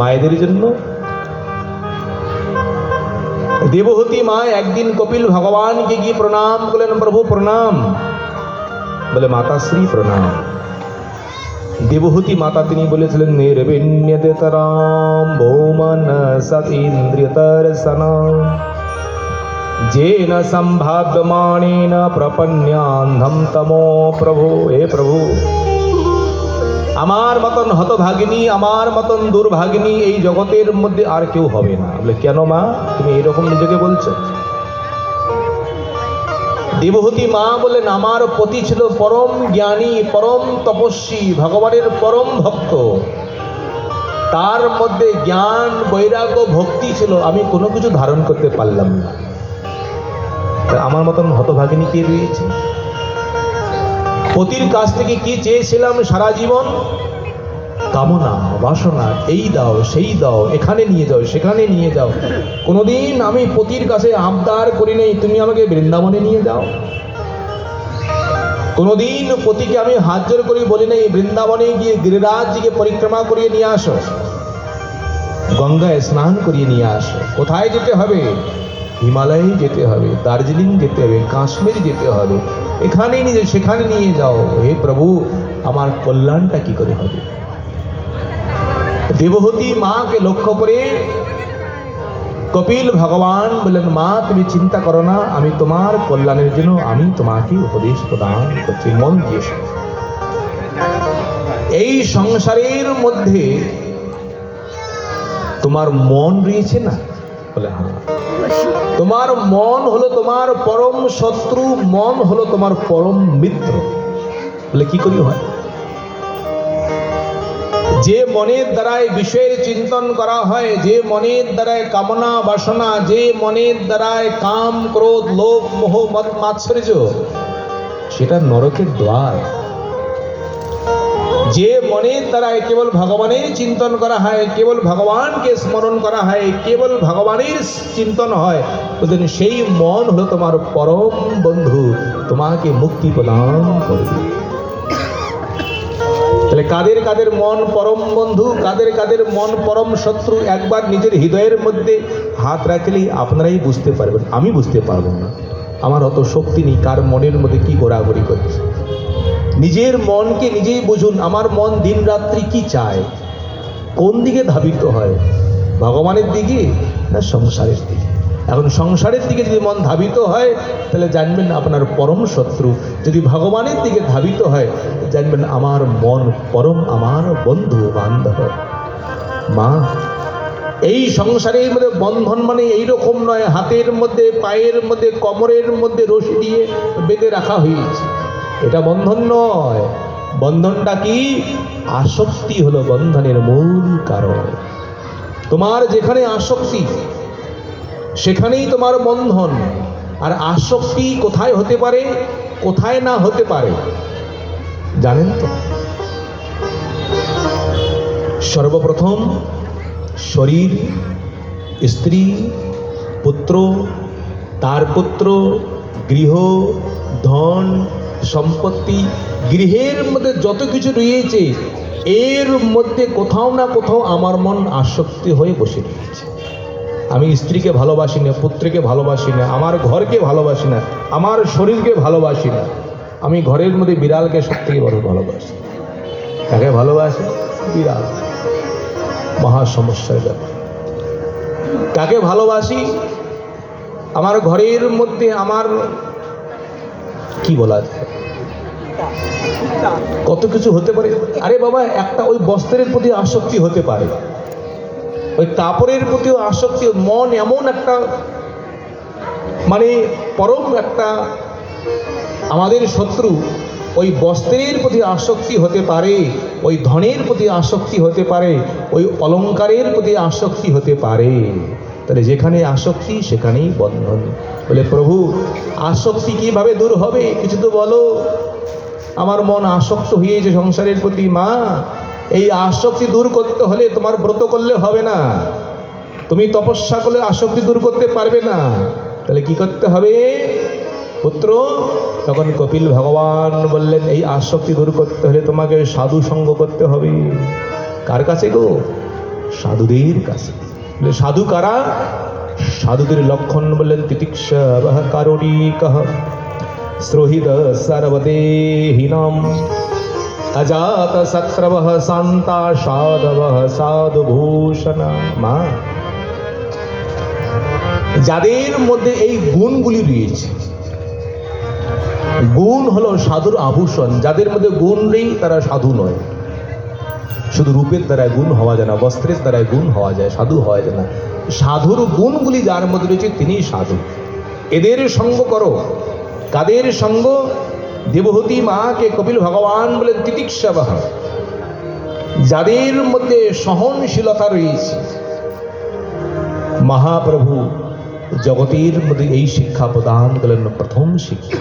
মায়েদের জন্য? দেবহতী মা একদিন কপিল ভগবানকে গিয়ে প্রণাম করলেন, প্রভু, প্রণাম। বলে, মাতাশ্রী, প্রণাম। দেবহতী মাতা তিনি বলেছিলেন নির্বিণ্যতরাম ভৌমন সত ইন্দ্রিয়তর সনাম যেন সম্ভাব্যমাণেন প্রপন্যান্ধম তমো প্রভু, হে প্রভু। আমার মতন হতভাগিনী, আমার মতন দুর্ভাগিনী এই জগতের মধ্যে আর কেউ হবে না। বলে, কেন মা? তুমি এরকম নিজেকে বলছো? দেবহতী মা বললেন, আমার পতি ছিল পরম জ্ঞানী, পরম তপস্বী, ভগবানের পরম ভক্ত। তার মধ্যে জ্ঞান, বৈরাগ্য, ভক্তি ছিল। আমি কোনো কিছু ধারণ করতে পারলাম না। আমার মতন হতভাগিনী কে রয়েছে? পতির কাছ থেকে কি চেয়েছিলাম সারা জীবন? কামনা, বাসনা, এই দাও, সেই দাও, এখানে নিয়ে যাও, সেখানে নিয়ে যাও। কোনোদিন আমি পতির কাছে আবদার করি নেই, তুমি আমাকে বৃন্দাবনে নিয়ে যাও। কোনোদিন পতিকে আমি হাত জোর করি বলি নেই, বৃন্দাবনে গিয়ে গিরিরাজজিকে পরিক্রমা করিয়ে নিয়ে আসো। গঙ্গায় স্নান করিয়ে নিয়ে আসো। কোথায় যেতে হবে? হিমালয়ে যেতে হবে, দার্জিলিং যেতে হবে, কাশ্মীর যেতে হবে। এখানে নিয়ে সেখানে নিয়ে যাও। হে প্রভু, আমার কল্যাণটা কি করে হবে? দেবহতী মাকে লক্ষ্য করে কপিল ভগবান বললেন, মা, তুমি চিন্তা করো না, আমি তোমার কল্যাণের জন্য আমি তোমাকে উপদেশ প্রদান করছি। মন দিয়ে এই সংসারের মধ্যে তোমার মন রয়েছে না? বলে হ্যাঁ। তোমার মন হলো তোমার পরম শত্রু, মন হলো তোমার পরম মিত্র। বলে কি করি হয়? যে মনের দ্বারায় বিষয়ের চিন্তন করা হয়, যে মনের দ্বারায় কামনা বাসনা, যে মনের দ্বারায় কাম, ক্রোধ, লোভ, মোহ মত মাৎসর্য, সেটা নরকের দ্বার। যে মনের দ্বারায় কেবল ভগবানের চিন্তন করা হয়, কেবল ভগবানকে স্মরণ করা হয়, কেবল ভগবানের চিন্তন হয় বলতেন সেই মন হলো তোমার পরম বন্ধু, তোমাকে মুক্তি প্রদান করবে। তাহলে কাদের কাদের মন পরম বন্ধু, কাদের কাদের মন পরম শত্রু, একবার নিজের হৃদয়ের মধ্যে হাত রাখলেই আপনারাই বুঝতে পারবেন, আমি বুঝতে পারব না। আমার অত শক্তি নেই, কার মনের মধ্যে কি ঘোরাঘুরি করছে? নিজের মনকে নিজেই বুঝুন, আমার মন দিন রাত্রি কি চায়? কোন দিকে ধাবিত হয়? ভগবানের দিকে না সংসারের দিকে? এখন সংসারের দিকে যদি মন ধাবিত হয়, তাহলে জানবেন আপনার পরম শত্রু। যদি ভগবানের দিকে ধাবিত হয়, জানবেন আমার মন পরম, আমার বন্ধু বান্ধব। মা, এই সংসারের মধ্যে বন্ধন মানে এইরকম নয়, হাতের মধ্যে, পায়ের মধ্যে, কোমরের মধ্যে রশি দিয়ে বেঁধে রাখা হয়েছে। এটা বন্ধন নয়। বন্ধনটা কি? আসক্তি হলো বন্ধনের মূল কারণ। তোমার যেখানে আসক্তি, সেখানেই তোমার বন্ধন। আর আসক্তি কোথায় হতে পারে, কোথায় না হতে পারে, জানেন তো? সর্বপ্রথম শরীর, স্ত্রী, পুত্র, তার পুত্র, গৃহ, ধন সম্পত্তি গৃহের মধ্যে যত কিছু রয়েছে, এর মধ্যে কোথাও না কোথাও আমার মন আসক্তি হয়ে বসে রয়েছে। আমি স্ত্রীকে ভালোবাসি না, পুত্রকে ভালোবাসি না, আমার ঘরকে ভালোবাসি না, আমার শরীরকে ভালোবাসি না। আমি ঘরের মধ্যে বিড়ালকে সব থেকে বড় ভালোবাসি। তাকে ভালোবাসি? বিড়াল। মহা সমস্যার ব্যাপার। কাকে ভালোবাসি? আমার ঘরের মধ্যে আমার কি বলা কত কিছু হতে পারে। আরে বাবা, একটা ওই বস্ত্রের প্রতি আসক্তি হতে পারে। ওই কাপড়ের প্রতিও আসক্তি, মন এমন একটা মানে পরম একটা আমাদের শত্রু, ওই বস্ত্রের প্রতি আসক্তি হতে পারে, ওই ধনের প্রতি আসক্তি হতে পারে, ওই অলংকারের প্রতি আসক্তি হতে পারে। তাহলে যেখানে আসক্তি, সেখানেই বন্ধন। বলে, প্রভু, আসক্তি কীভাবে দূর হবে? কিছু তো বলো। আমার মন আসক্ত হয়েছে সংসারের প্রতি, মা। এই আসক্তি দূর করতে হলে তোমার ব্রত করলে হবে না। তুমি তপস্যা করলে আসক্তি দূর করতে পারবে না। তাহলে কি করতে হবে? পুত্র, তখন কপিল ভগবান বললেন, এই আসক্তি দূর করতে হলে তোমাকে সাধু সঙ্গ করতে হবে। কার কাছে গো? সাধুদের কাছে। সাধু কারা? সাধুদের লক্ষণ বললেন তিতিক্ষা কারণিক। শ্রোহিত সর্বদেহিনাম। অজাত শত্রব শান্তা সাধব সাধুভূষণ। মা, যাদের মধ্যে এই গুণগুলি রয়েছে, গুণ হলো সাধুর আভূষণ, যাদের মধ্যে গুণ নেই তারা সাধু নয়। শুধু রূপের দ্বারা গুণ হওয়া যায় না, বস্ত্রের দ্বারা গুণ হওয়া যায়, সাধু হওয়া যায় না। সাধুর গুণগুলি যার মধ্যে রয়েছে তিনি সাধু। এদের সঙ্গ করো। কাদের সঙ্গ? দেবহতী মাকে কপিল ভগবান বলেন তিতিক্ষাবাহ। যাদের মধ্যে সহনশীলতা রয়েছে। মহাপ্রভু জগতের মধ্যে এই শিক্ষা প্রদান করলেন প্রথম শিক্ষা।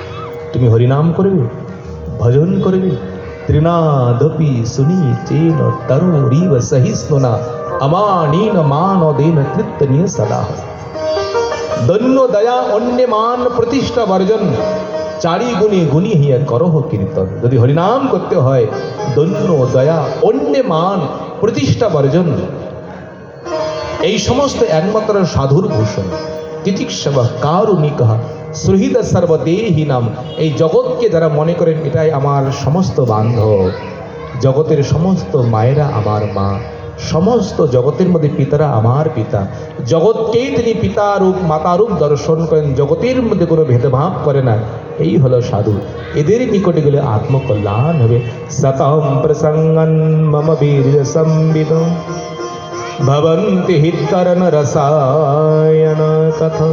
তুমি হরিনাম করবে, ভজন করবে ত্রিনাদপি শুনি চেন তরুরিব সহিষ্ণুনা অমানীন মান দেন কৃতনীয় সদা দন্য দয়া অন্য মান প্রতিষ্ঠা বর্জন চারি গুণে গুণী হিয়া করহ কীর্তন যদি হরিনাম করতে হয় দন্য দয়া অন্য মান প্রতিষ্ঠা বর্জন এই সমস্ত একমাত্র সাধুর ভূষণ তিতিক্ষব কারুণিক সুহৃদা সর্বদেহীনাম। এই জগৎকে যারা মনে করেন, এটাই আমার সমস্ত বান্ধব। জগতের সমস্ত মায়েরা আমার মা। সমস্ত জগতের মধ্যে পিতারা আমার পিতা। জগৎকেই তিনি পিতারূপ, মাতারূপ দর্শন করেন। জগতের মধ্যে কোনো ভেদভাব করে না। এই হলো সাধু। এদের নিকটে গেলে আত্মকল্যাণ হবে। সতম প্রসঙ্গন মম বীর সম্বিত ভবন্তি হিতকরণ রসায়ন কথা।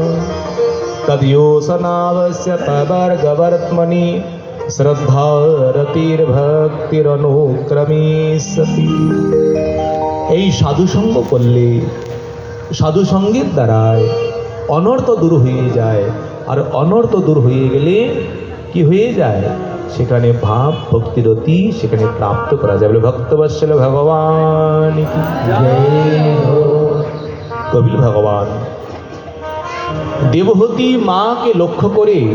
तद्योसनावस्य तदर्गवर्त्मनि শ্রদ্ধারতির্ভক্তিরনুক্রমী সতি এই সাধুসঙ্গ করলে সাধুসঙ্গের দ্বারায় অনর্থ দূর হয়ে যায় আর অনর্থ দূর হয়ে গেলে কি হয়ে যায় সেখানে ভাব ভক্তিরতি সেখানে প্রাপ্ত করা যায় বলে ভক্তবৎসল ভগবান কি জয় হো। কপিল ভগবান দেবহতী মাকে লক্ষ্য করে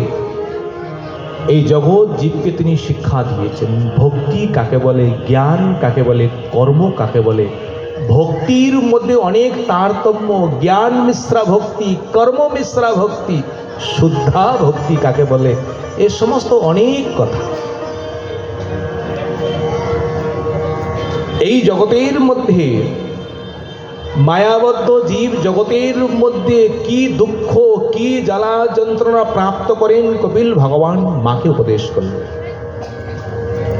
এই জগৎ জীবকে তিনি শিক্ষা দিয়েছেন। ভক্তি কাকে বলে? জ্ঞান কাকে বলে? কর্ম কাকে বলে? ভক্তির মধ্যে অনেক তারতম্য। জ্ঞান মিশ্রা ভক্তি, কর্ম মিশ্রা ভক্তি, শুদ্ধা ভক্তি কাকে বলে? এ সমস্ত অনেক কথা। এই জগতের মধ্যে মায়াবদ্ধ জীব জগতের মধ্যে কি দুঃখ, কি জ্বালা যন্ত্রণা প্রাপ্ত করেন কপিল ভগবান? মাকে উপদেশ করলেন।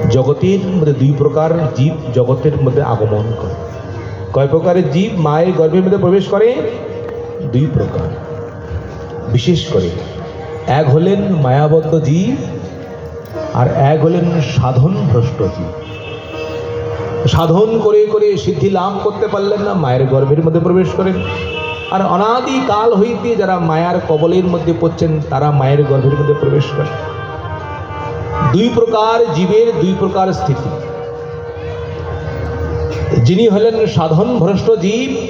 জগতের মধ্যে দুই প্রকার জীব জগতের মধ্যে আগমন করে। কয় প্রকারের জীব? মায়ের গর্ভের মধ্যে প্রবেশ করে? দুই প্রকার। বিশেষ করে, এক হলেন মায়াবদ্ধ জীব আর এক হলেন সাধন ভ্রষ্ট জীব। সাধন করে করে সিদ্ধি লাভ করতে পারলেন না, মায়ের গর্ভের মধ্যে প্রবেশ করেন। আর অনাদি কাল হইতে যারা মায়ার কবলের মধ্যে পড়ছেন, তারা মায়ের গর্ভের মধ্যে প্রবেশ করেন। দুই প্রকার জীবের, দুই প্রকার স্থিতি। যিনি হলেন সাধন ভ্রষ্ট জীব,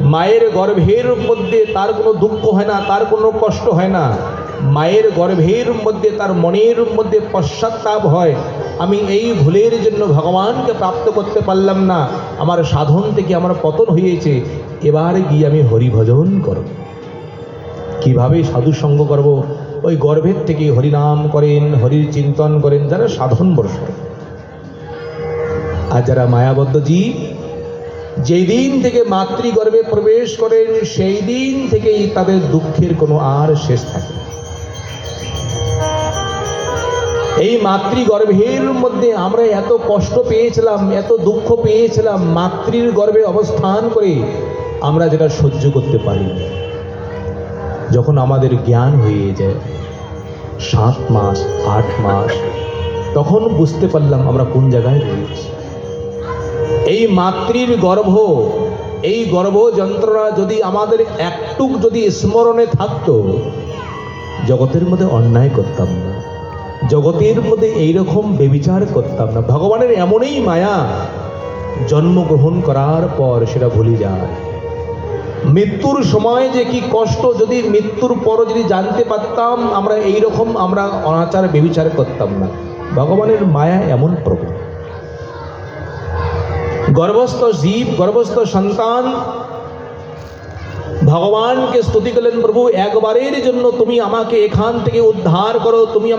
মায়ের গর্ভের মধ্যে তার কোনো দুঃখ হয় না, তার কোনো কষ্ট হয় না। মায়ের গর্ভের মধ্যে, তার মনের মধ্যে পশ্চাত্তাপ হয়। আমি এই ভুলের জন্য ভগবানকে প্রাপ্ত করতে পারলাম না। আমার সাধন থেকে আমার পতন হয়েছে। এবার গিয়ে আমি হরিভজন করব। কীভাবে সাধু সঙ্গ করব? ওই গর্ভের থেকে হরিনাম করেন, হরির চিন্তন করেন, যারা সাধন বর্ষ। আর যারা মায়াবদ্ধ জীব, যেই দিন থেকে মাতৃগর্ভে প্রবেশ করেন, সেই দিন থেকেই তাদের দুঃখের কোনো আর শেষ থাকে এই মাতৃগর্ভের মধ্যে আমরা এত কষ্ট পেয়েছিলাম, এত দুঃখ পেয়েছিলাম, মাতৃর গর্ভে অবস্থান করে আমরা যেটা সহ্য করতে পারি যখন আমাদের জ্ঞান হয়ে যায়, সাত মাস, আট মাস, তখন বুঝতে পারলাম আমরা কোন জায়গায় রয়েছি। এই মাতৃর গর্ভ, এই গর্ভ যন্ত্রণা যদি আমাদের একটুক যদি স্মরণে থাকতো, জগতের মধ্যে অন্যায় করতাম না। জগতের মধ্যে এইরকম বেবিচার করতাম না। ভগবানের এমনই মায়া জন্মগ্রহণ করার পর সেটা ভুলে যায়। মৃত্যুর সময় যে কি কষ্ট, যদি মৃত্যুর পর যদি জানতে পারতাম আমরা এই রকম আমরা অনাচার, বেবিচার করতাম না। ভগবানের মায়া এমন প্রভু গর্ভস্থ জীব, গর্ভস্থ সন্তান, ভগবানকে স্তুতি করলেন, প্রভু, একবারের জন্য তুমি আমাকে এখান থেকে উদ্ধার করো, তুমি